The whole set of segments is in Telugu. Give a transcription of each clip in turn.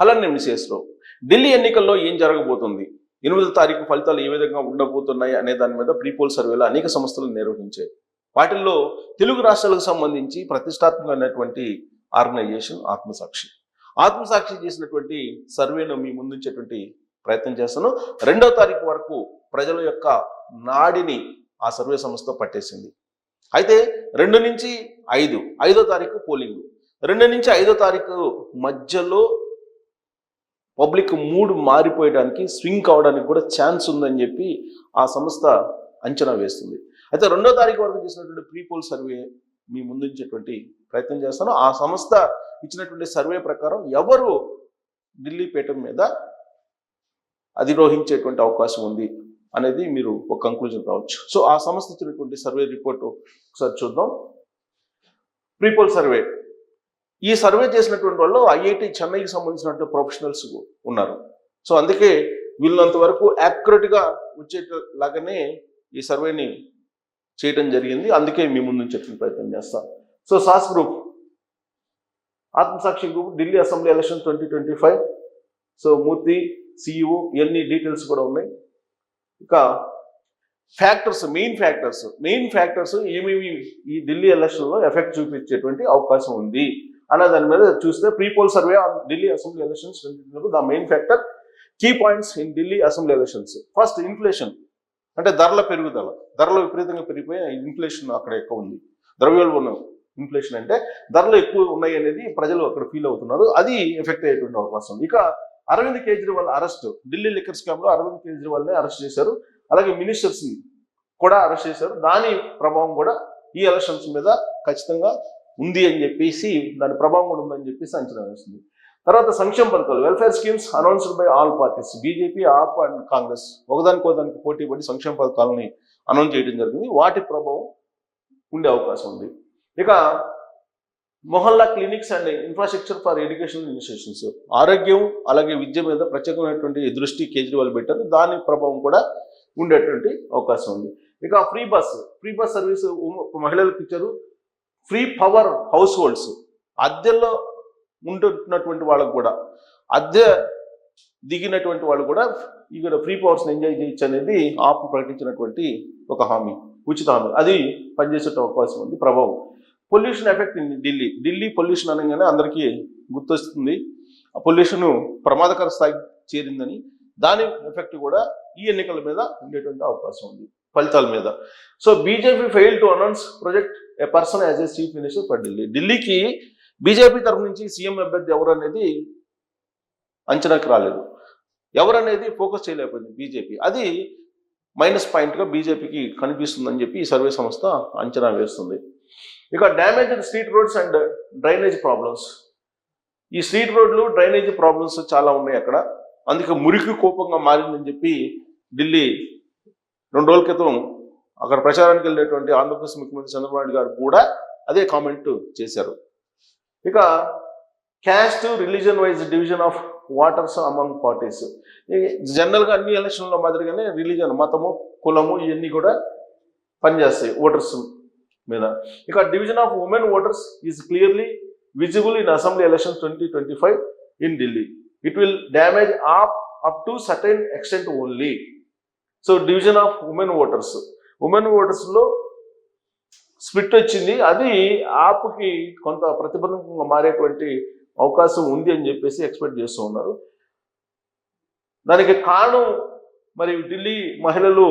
హలన్ ఎంసీఎస్లో ఢిల్లీ ఎన్నికల్లో ఏం జరగబోతుంది? ఎనిమిదో తారీఖు ఫలితాలు ఏ విధంగా ఉండబోతున్నాయి అనే దాని మీద ప్రీపోల్ సర్వేలు అనేక సంస్థలు నిర్వహించాయి. వాటిల్లో తెలుగు రాష్ట్రాలకు సంబంధించి ప్రతిష్టాత్మకమైనటువంటి ఆర్గనైజేషన్ ఆత్మసాక్షి. ఆత్మసాక్షి చేసినటువంటి సర్వేను మీ ముందుంచేటువంటి ప్రయత్నం చేస్తాను. రెండో తారీఖు వరకు ప్రజల యొక్క నాడిని ఆ సర్వే సంస్థ పట్టేసింది. అయితే రెండు నుంచి ఐదు ఐదో తారీఖు పోలింగ్. రెండు నుంచి ఐదో తారీఖు మధ్యలో పబ్లిక్ మూడ్ మారిపోయడానికి స్వింగ్ కావడానికి కూడా ఛాన్స్ ఉందని చెప్పి ఆ సంస్థ అంచనా వేస్తుంది. అయితే రెండో తారీఖు వరకు చేసినటువంటి ప్రీపోల్ సర్వే మీ ముందుంచేటువంటి ప్రయత్నం చేస్తాను. ఆ సంస్థ ఇచ్చినటువంటి సర్వే ప్రకారం ఎవరు ఢిల్లీ పీఠం మీద అధిరోహించేటువంటి అవకాశం ఉంది అనేది మీరు ఒక కంక్లూజన్ రావచ్చు. సో ఆ సంస్థ ఇచ్చినటువంటి సర్వే రిపోర్ట్ ఒకసారి చూద్దాం. ప్రీపోల్ సర్వే ఈ సర్వే చేసినటువంటి వాళ్ళు ఐఐటి చెన్నైకి సంబంధించినటువంటి ప్రొఫెషనల్స్ ఉన్నారు. సో అందుకే వీళ్ళంత వరకు యాక్యురేట్గా వచ్చేలాగానే ఈ సర్వేని చేయటం జరిగింది. అందుకే మీ ముందు చెప్పిన ప్రయత్నం చేస్తా. So sauce group Aatmasakshi group Delhi assembly election twenty twenty five so Murthy CEO ఇవన్నీ డీటెయిల్స్ కూడా ఉన్నాయి. ఇక factors main factors main factors ఏమేమి ఈ ఢిల్లీ ఎలక్షన్లో ఎఫెక్ట్ చూపించేటువంటి అవకాశం ఉంది. అన్న దాని మీద చూస్తే pre poll survey on Delhi assembly elections the main factor key points in Delhi assembly elections first inflation అంటే ధరల పెరుగుదల. ధరలు విపరీతంగా పెరిగిపోయి ఇన్ఫ్లేషన్ అక్కడ ఎక్కువ ఉంది. ద్రవ్యోల్బణం ఇన్ఫ్లేషన్ అంటే ధరలు ఎక్కువ ఉన్నాయి అనేది ప్రజలు అక్కడ ఫీల్ అవుతున్నారు. అది ఎఫెక్ట్ అయ్యేటువంటి అవకాశం. ఇక అరవింద్ కేజ్రీవాల్ అరెస్ట్ ఢిల్లీ లిక్కర్ స్కామ్లో అరవింద్ కేజ్రీవాల్ని అరెస్ట్ చేశారు. అలాగే మినిస్టర్స్ని కూడా అరెస్ట్ చేశారు. దాని ప్రభావం కూడా ఈ ఎలక్షన్స్ మీద ఖచ్చితంగా ఉంది అని చెప్పేసి దాని ప్రభావం కూడా ఉందని చెప్పేసి అంచనా వేస్తుంది. తర్వాత సంక్షేమ పథకాలు welfare schemes announced by all parties BJP AAP and Congress ఒకదానికి ఒకదానికి పోటీ పడి సంక్షేమ పథకాలని అనౌన్స్ చేయడం జరిగింది. వాటి ప్రభావం ఉండే అవకాశం ఉంది. ఇక mohalla clinics and infrastructure for educational institutions ఆరోగ్యం అలాగే విద్య మీద ప్రత్యేకమైనటువంటి దృష్టి కేజ్రీవాల్ పెట్టారు. దాని ప్రభావం కూడా ఉండేటువంటి అవకాశం ఉంది. ఇక free bus free bus service మహిళలకు ఇచ్చారు. ఫ్రీ పవర్ హౌస్ హోల్డ్స్ అద్దెల్లో ఉంటున్నటువంటి వాళ్ళకు కూడా అద్దె దిగినటువంటి వాళ్ళు కూడా ఇక్కడ ఫ్రీ పవర్స్ని ఎంజాయ్ చేయొచ్చు అనేది ఆప్ ప్రకటించినటువంటి ఒక హామీ ఉచిత హామీ. అది పనిచేసే అవకాశం ఉంది ప్రభావం. Pollution effect Delhi. Delhi pollution అనగానే అందరికీ గుర్తొస్తుంది. ఆ పొల్యూషన్ ప్రమాదకర స్థాయికి చేరిందని దాని ఎఫెక్ట్ కూడా ఈ ఎన్నికల మీద ఉండేటువంటి అవకాశం ఉంది ఫలితాల మీద. So BJP fail to announce project a person as a chief minister for Delhi ఢిల్లీకి బీజేపీ తరఫు నుంచి సీఎం అభ్యర్థి ఎవరు అనేది అంచనాకి రాలేదు. ఎవరనేది ఫోకస్ చేయలేకపోయింది బీజేపీ అది మైనస్ పాయింట్గా బీజేపీకి కనిపిస్తుందని చెప్పి ఈ సర్వే సంస్థ అంచనా వేస్తుంది. ఇక damage street roads and drainage problems ఈ స్ట్రీట్ రోడ్లు డ్రైనేజ్ ప్రాబ్లమ్స్ చాలా ఉన్నాయి అక్కడ. అందుకే మురికి కోపంగా మారిందని చెప్పి ఢిల్లీ రెండు రోజుల క్రితం అక్కడ ప్రచారానికి వెళ్ళేటువంటి ఆంధ్రప్రదేశ్ ముఖ్యమంత్రి చంద్రబాబు నాయుడు గారు కూడా అదే కామెంట్ చేశారు. ఇక caste religion wise division of voters among parties జనరల్గా అన్ని ఎలక్షన్ల మాదిరిగానే రిలీజన్ మతము కులము ఇవన్నీ కూడా పనిచేస్తాయి ఓటర్స్ మీద. ఇక division of women voters is clearly visible in assembly election twenty twenty five in Delhi it will damage AAP up to certain extent only so division of women voters women ఓటర్స్లో split వచ్చింది. అది ఆప్కి కొంత ప్రతిబంధకంగా మారేటువంటి అవకాశం ఉంది అని చెప్పేసి ఎక్స్పెక్ట్ చేస్తూ ఉన్నారు. దానికి కారణం మరి ఢిల్లీ మహిళలు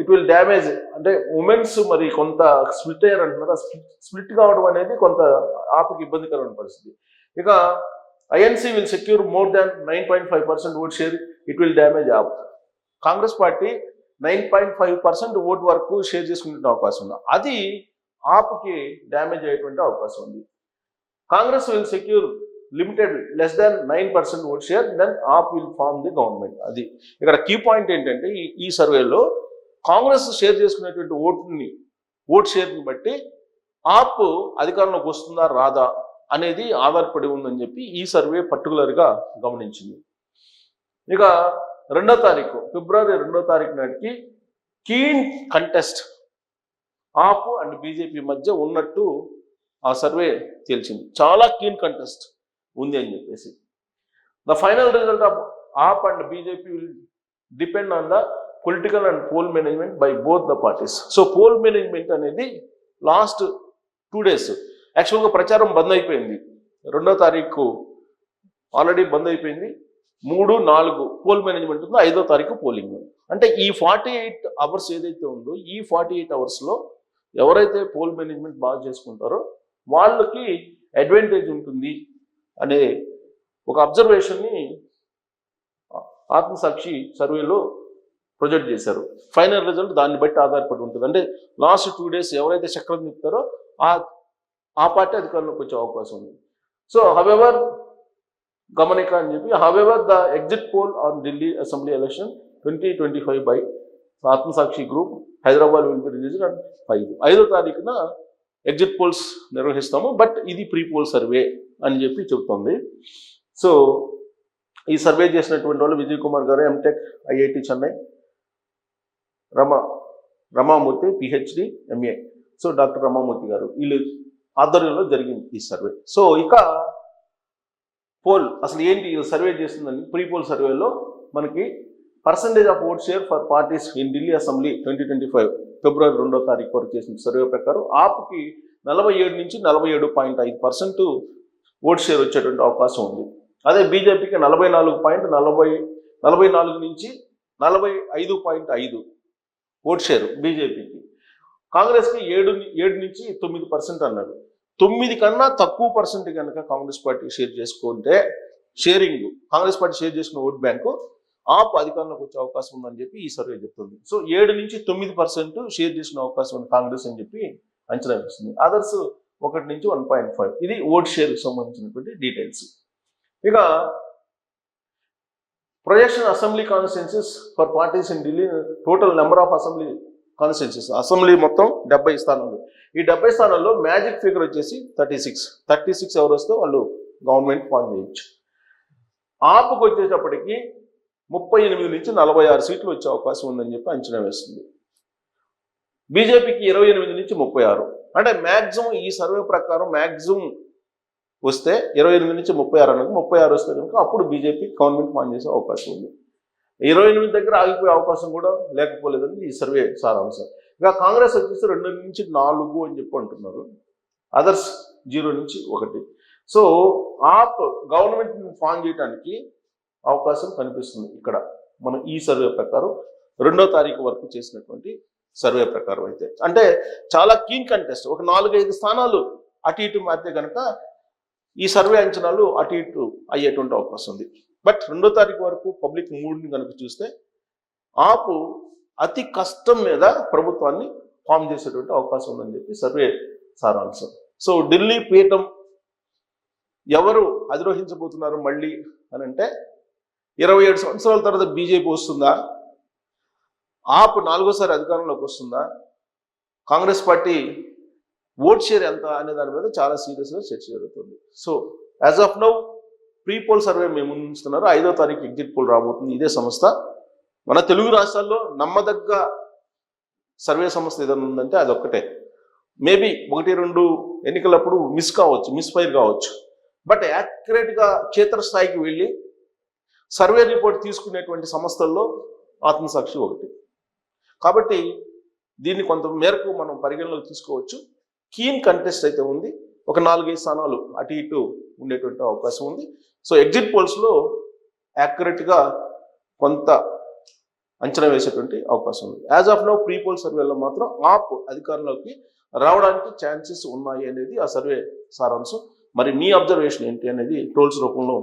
ఇట్ విల్ డ్యామేజ్. అంటే ఉమెన్స్ మరి కొంత స్ప్లిట్ అయ్యారు అంటున్నారు స్ప్లిట్ కావడం అనేది కొంత ఆపుకి ఇబ్బందికరమైన పరిస్థితి. ఇక INC will secure more than nine point five percent vote share. It will damage AAP. Congress party nine point five percent vote వరకు షేర్ చేసుకునే అవకాశం ఉంది. అది ఆప్కి డ్యామేజ్ అయ్యేటువంటి అవకాశం ఉంది. Congress will secure limited less than nine percent vote share then AAP will form the government. అది ఇక్కడ కీ పాయింట్ ఏంటంటే ఈ ఈ సర్వేలో కాంగ్రెస్ షేర్ చేసుకునేటువంటి ఓటుని ఓట్ షేర్ని బట్టి ఆప్ అధికారంలోకి వస్తుందా రాదా అనేది ఆధారపడి ఉందని చెప్పి ఈ సర్వే పర్టికులర్గా గమనించింది. ఇక రెండో తారీఖు ఫిబ్రవరి రెండో తారీఖు నాటికి keen contest AAP and BJP మధ్య ఉన్నట్టు ఆ సర్వే తేల్చింది. చాలా కీన్ కంటెస్ట్ ఉంది అని చెప్పేసి. The final result of AAP and BJP will depend on the political and poll management by both the parties. So poll management అనేది లాస్ట్ టూ డేస్. యాక్చువల్గా ప్రచారం బంద్ అయిపోయింది. రెండో తారీఖు ఆల్రెడీ బంద్ అయిపోయింది. మూడు నాలుగు పోల్ మేనేజ్మెంట్ ఉందో ఐదో తారీఖు పోలింగ్. అంటే ఈ ఫార్టీ ఎయిట్ అవర్స్ ఏదైతే ఉందో ఈ ఫార్టీ ఎయిట్ అవర్స్లో ఎవరైతే పోల్ మేనేజ్మెంట్ బాగా చేసుకుంటారో వాళ్ళకి అడ్వాంటేజ్ ఉంటుంది అనే ఒక అబ్జర్వేషన్ని ఆత్మసాక్షి సర్వేలో ప్రొజెక్ట్ చేశారు. ఫైనల్ రిజల్ట్ దాన్ని బట్టి ఆధారపడి ఉంటుంది. అంటే లాస్ట్ టూ డేస్ ఎవరైతే చక్రం తిప్పుతారో ఆ ఆ పార్టీ అధికారంలోకి వచ్చే అవకాశం ఉంది. సో హవెవర్ గమనిక అని చెప్పి however the exit poll on Delhi assembly election twenty twenty five by Aatmasakshi group Hyderabad will be release and ఐదు ఐదో తారీఖున ఎగ్జిట్ పోల్స్ నిర్వహిస్తాము బట్ ఇది ప్రీ పోల్ సర్వే అని చెప్పి చెప్తుంది సో ఈ సర్వే చేసినటువంటి వాళ్ళు Vijay Kumar garu MTech IIT Chennai Rama Ramamurthy PhD MA so doctor Ramamurthy garu వీళ్ళు ఆధ్వర్యంలో జరిగింది ఈ సర్వే సో ఇక పోల్ అసలు ఏంటి ఈ సర్వే చేస్తుందని ప్రీ పోల్ సర్వేలో మనకి percentage of vote share for parties in Delhi assembly twenty twenty five ఫిబ్రవరి రెండో తారీఖు వరకు చేసిన సర్వే ప్రకారం ఆప్కి నలభై ఏడు నుంచి నలభై ఏడు పాయింట్ ఐదు పర్సెంట్ ఓట్ షేర్ వచ్చేటువంటి అవకాశం ఉంది. అదే బీజేపీకి నలభై నాలుగు పాయింట్ నలభై నలభై నాలుగు నుంచి నలభై ఐదు పాయింట్ ఐదు ఓట్ షేర్ బీజేపీకి. కాంగ్రెస్కి ఏడు ఏడు నుంచి తొమ్మిది పర్సెంట్ అన్నారు. తొమ్మిది కన్నా తక్కువ పర్సెంట్ కనుక కాంగ్రెస్ పార్టీ షేర్ చేసుకుంటే షేరింగ్ కాంగ్రెస్ పార్టీ షేర్ చేసుకున్న ఓట్ బ్యాంకు ఆప్ అధికారంలోకి వచ్చే అవకాశం ఉందని చెప్పి ఈ సర్వే చెప్తుంది. సో ఏడు నుంచి తొమ్మిది పర్సెంట్ షేర్ చేసిన అవకాశం ఉంది కాంగ్రెస్ అని చెప్పి అంచనా వేస్తుంది. అదర్స్ ఒకటి నుంచి వన్ పాయింట్ ఫైవ్ ఇది ఓట్ షేర్కి సంబంధించినటువంటి డీటెయిల్స్ ఇక projection assembly constituencies for parties in Delhi total number of assembly constituencies assembly మొత్తం డెబ్బై స్థానాలు. ఈ డెబ్బై స్థానాల్లో మ్యాజిక్ ఫిగర్ వచ్చేసి థర్టీ సిక్స్ థర్టీ సిక్స్ ఎవరు వస్తే వాళ్ళు గవర్నమెంట్ ఫామ్ చేయొచ్చు. ఆపుకు వచ్చేటప్పటికి ముప్పై ఎనిమిది నుంచి నలభై ఆరు సీట్లు వచ్చే అవకాశం ఉందని చెప్పి అంచనా వేస్తుంది. బీజేపీకి ఇరవై ఎనిమిది నుంచి ముప్పై ఆరు. అంటే మ్యాక్సిమం ఈ సర్వే ప్రకారం మ్యాక్సిమం వస్తే ఇరవై ఎనిమిది నుంచి ముప్పై ఆరు అనేది ముప్పై ఆరు వస్తే కనుక అప్పుడు బీజేపీ గవర్నమెంట్ ఫామ్ చేసే అవకాశం ఉంది. ఇరవై ఎనిమిది దగ్గర ఆగిపోయే అవకాశం కూడా లేకపోలేదని ఈ సర్వే సారాంశం. ఇంకా కాంగ్రెస్ వచ్చేసి రెండు నుంచి నాలుగు అని చెప్పి అంటున్నారు. అదర్స్ జీరో నుంచి ఒకటి. సో ఆప్ గవర్నమెంట్ ఫామ్ చేయడానికి అవకాశం కనిపిస్తుంది ఇక్కడ. మనం ఈ సర్వే ప్రకారం రెండో తారీఖు వరకు చేసినటువంటి సర్వే ప్రకారం అయితే. అంటే చాలా కీన్ కంటెస్ట్ ఒక నాలుగైదు స్థానాలు అటు ఇటు మారితే కనుక ఈ సర్వే అంచనాలు అటు ఇటు అయ్యేటువంటి అవకాశం ఉంది. బట్ రెండో తారీఖు వరకు పబ్లిక్ మూడ్ని కనుక చూస్తే ఆపు అతి కష్టం మీద ప్రభుత్వాన్ని ఫామ్ చేసేటువంటి అవకాశం ఉందని చెప్పి సర్వే సారాంశం. సో ఢిల్లీ పీఠం ఎవరు అధిరోహించబోతున్నారు మళ్ళీ అని అంటే ఇరవై ఏడు సంవత్సరాల తర్వాత బీజేపీ వస్తుందా? ఆప్ నాలుగోసారి అధికారంలోకి వస్తుందా? కాంగ్రెస్ పార్టీ ఓట్ షేర్ ఎంత అనే దాని మీద చాలా సీరియస్గా చర్చ జరుగుతుంది. So as of now pre poll survey మేము ఉంచుతున్నారు ఐదో తారీఖు ఎగ్జిట్ పోల్ రాబోతుంది. ఇదే సంస్థ. మన తెలుగు రాష్ట్రాల్లో నమ్మదగ్గ సర్వే సంస్థ ఏదైనా ఉందంటే అది ఒక్కటే. మేబీ ఒకటి రెండు ఎన్నికలప్పుడు మిస్ కావచ్చు మిస్ ఫైర్ కావచ్చు బట్ యాక్యురేట్గా క్షేత్రస్థాయికి వెళ్ళి సర్వే రిపోర్ట్ తీసుకునేటువంటి సంస్థల్లో ఆత్మసాక్షి ఒకటి. కాబట్టి దీన్ని కొంత మేరకు మనం పరిగణలోకి తీసుకోవచ్చు. కీన్ కంటెస్ట్ అయితే ఉంది. ఒక నాలుగైదు స్థానాలు అటు ఇటు ఉండేటువంటి అవకాశం ఉంది. సో ఎగ్జిట్ పోల్స్లో యాక్యురేట్గా కొంత అంచనా వేసేటువంటి అవకాశం ఉంది. As of now pre poll సర్వేలో మాత్రం ఆప్ అధికారంలోకి రావడానికి ఛాన్సెస్ ఉన్నాయి అనేది ఆ సర్వే సారాంశం. మరి మీ అబ్జర్వేషన్ ఏంటి అనేది ట్రోల్స్ రూపంలో